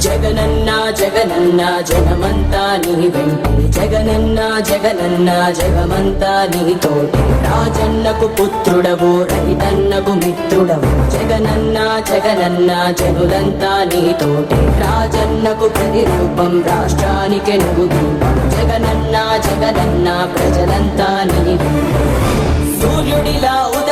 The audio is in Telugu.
జగనన్న జగనన్న జగమంతా నీ వెంటే. జగనన్న జగనన్న జగమంతా నీ తోటి. రాజన్నకు పుత్రుడవు రైతన్నకు మిత్రుడవు. జగనన్న జగనన్న జనులంతా నీ తోటి. రాజన్నకు ప్రతిరూపం రాష్ట్రానికి నువ్వు దీపం జగనన్న జగనన్న ప్రజలంతా నీ సూర్యుడిలా ఉద